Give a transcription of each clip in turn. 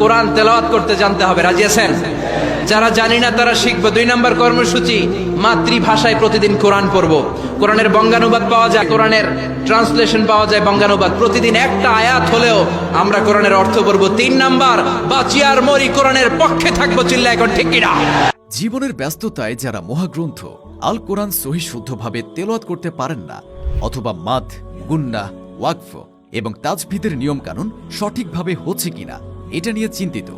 কোরআন তেলাওয়াত করতে জানতে হবে। রাজি আছেন? যারা জানি না তারা শিখব। দুই নম্বর কর্মসূচি, মাতৃভাষায় প্রতিদিন কোরআন পড়ব। কোরআনের বঙ্গানুবাদ পাওয়া যায়, কোরআনের ট্রান্সলেশন পাওয়া যায় বঙ্গানুবাদ। প্রতিদিন একটা আয়াত হলেও আমরা কোরআনের অর্থ পড়ব। তিন নাম্বার বাঁচিয়ার মরি কোরআনের পক্ষে থাকব চিল্লা এখন ঠিক কিনা? জীবনের ব্যস্ততায় যারা মহাগ্রন্থ, আল কোরআন সহি শুদ্ধভাবে তেলাওয়াত করতে পারেন না, অথবা মাদ, গুন্না, ওয়াকফ এবং তাজভিদের নিয়মকানুন সঠিকভাবে হচ্ছে কিনা এটা নিয়ে চিন্তিত।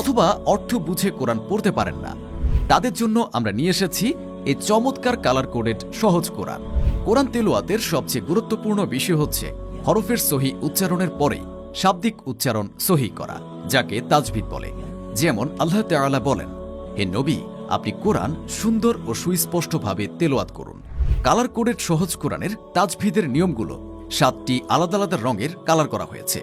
অথবা অর্থ বুঝে কোরআন পড়তে পারেন না। তাদের জন্য আমরা নিয়ে এসেছি এই চমৎকার কালার কোডেড সহজ কোরআন। কোরআন তেলোয়াতের সবচেয়ে গুরুত্বপূর্ণ বিষয় হচ্ছে হরফের সহি উচ্চারণের পরে শাব্দিক উচ্চারণ সহি করা, যাকে তাজভিদ বলে। যেমন আল্লাহ তাআলা বলেন, হে নবী, আপনি কোরআন সুন্দর ও সুস্পষ্টভাবে তেলোয়াত করুন। কালার কোডেড সহজ কোরআনের তাজভিদের নিয়মগুলো সাতটি আলাদা আলাদা রঙের কালার করা হয়েছে,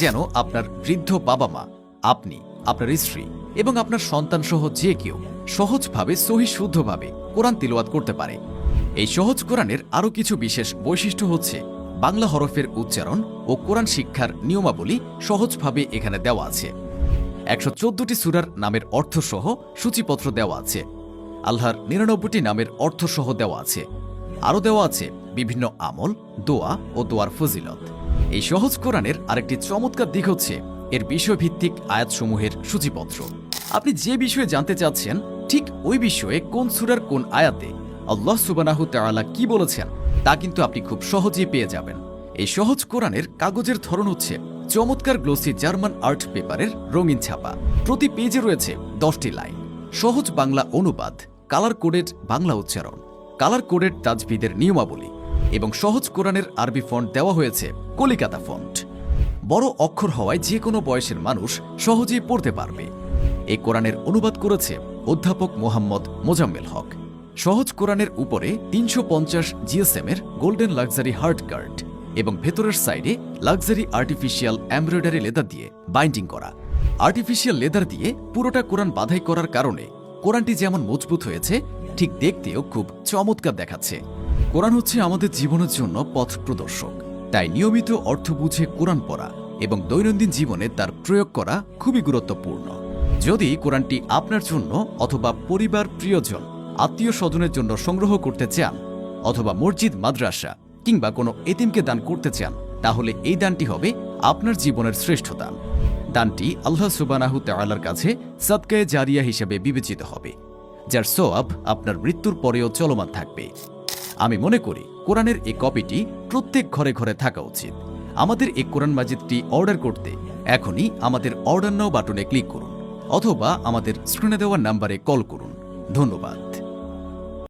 যেন আপনার বৃদ্ধ বাবা মা, আপনি, আপনার স্ত্রী এবং আপনার সন্তান সহ যে কেউ সহজভাবে সহি শুদ্ধভাবে কোরআন তিলওয়াত করতে পারে। এই সহজ কোরআনের আরও কিছু বিশেষ বৈশিষ্ট্য হচ্ছে, বাংলা হরফের উচ্চারণ ও কোরআন শিক্ষার নিয়মাবলী সহজভাবে এখানে দেওয়া আছে। একশো চোদ্দটি সুরার নামের অর্থসহ সূচিপত্র দেওয়া আছে। আল্লাহর নিরানব্বইটি নামের অর্থসহ দেওয়া আছে। আরও দেওয়া আছে বিভিন্ন আমল, দোয়া ও দোয়ার ফজিলত। এই সহজ কোরআনের আরেকটি চমৎকার দিক হচ্ছে এর বিষয়ভিত্তিক আয়াতসমূহের সূচিপত্র। আপনি যে বিষয়ে জানতে চাচ্ছেন, ঠিক ওই বিষয়ে কোন সুরার কোন আয়াতে আল্লাহ সুবানাহু তাআলা কি বলেছেন, তা কিন্তু আপনি খুব সহজেই পেয়ে যাবেন। এই সহজ কোরআনের কাগজের ধরন হচ্ছে চমৎকার গ্লোসি জার্মান আর্ট পেপারের রঙিন ছাপা। প্রতি পেজে রয়েছে দশটি লাইন। সহজ বাংলা অনুবাদ, কালার কোডেড বাংলা উচ্চারণ। কালার কোডেড তাজভিদের নিয়মাবলী। এবং সহজ কোরআনের আরবি ফন্ট দেওয়া হয়েছে কলিকাতা ফন্ট। বড় অক্ষর হওয়ায় যে কোনো বয়সের মানুষ সহজেই পড়তে পারবে। এই কোরআনের অনুবাদ করেছে অধ্যাপক মোহাম্মদ মোজাম্মেল হক। সহজ কোরআনের উপরে তিনশো পঞ্চাশ জিএসএমের গোল্ডেন লাক্সারি হার্ড কার্ড এবং ভেতরের সাইডে লাক্সারি আর্টিফিশিয়াল এমব্রয়ডারি লেদার দিয়ে বাইন্ডিং করা। আর্টিফিশিয়াল লেদার দিয়ে পুরোটা কোরআন বাধাই করার কারণে কোরআনটি যেমন মজবুত হয়েছে, ঠিক দেখতেও খুব চমৎকার দেখাচ্ছে। কোরআন হচ্ছে আমাদের জীবনের জন্য পথ প্রদর্শক। তাই নিয়মিত অর্থ বুঝে কোরআন পড়া এবং দৈনন্দিন জীবনে তার প্রয়োগ করা খুবই গুরুত্বপূর্ণ। যদি কোরআনটি আপনার জন্য অথবা পরিবার প্রিয়জন, আত্মীয় স্বজনের জন্য সংগ্রহ করতে চান, অথবা মসজিদ, মাদ্রাসা কিংবা কোনো এতিমকে দান করতে চান, তাহলে এই দানটি হবে আপনার জীবনের শ্রেষ্ঠ দান দানটি আল্লাহ সুবানাহু তাআলার কাছে সাদকায়ে জারিয়া হিসেবে বিবেচিত হবে, যার সোয়াব আপনার মৃত্যুর পরেও চলমান থাকবে। আমি মনে করি কোরআনের এই কপিটি প্রত্যেক ঘরে ঘরে থাকা উচিত। আমাদের এই কোরআন মাজিদটি অর্ডার করতে এখনই আমাদের অর্ডার নাও বাটনে ক্লিক করুন, অথবা আমাদের স্ক্রিনে দেওয়া নাম্বারে কল করুন। ধন্যবাদ।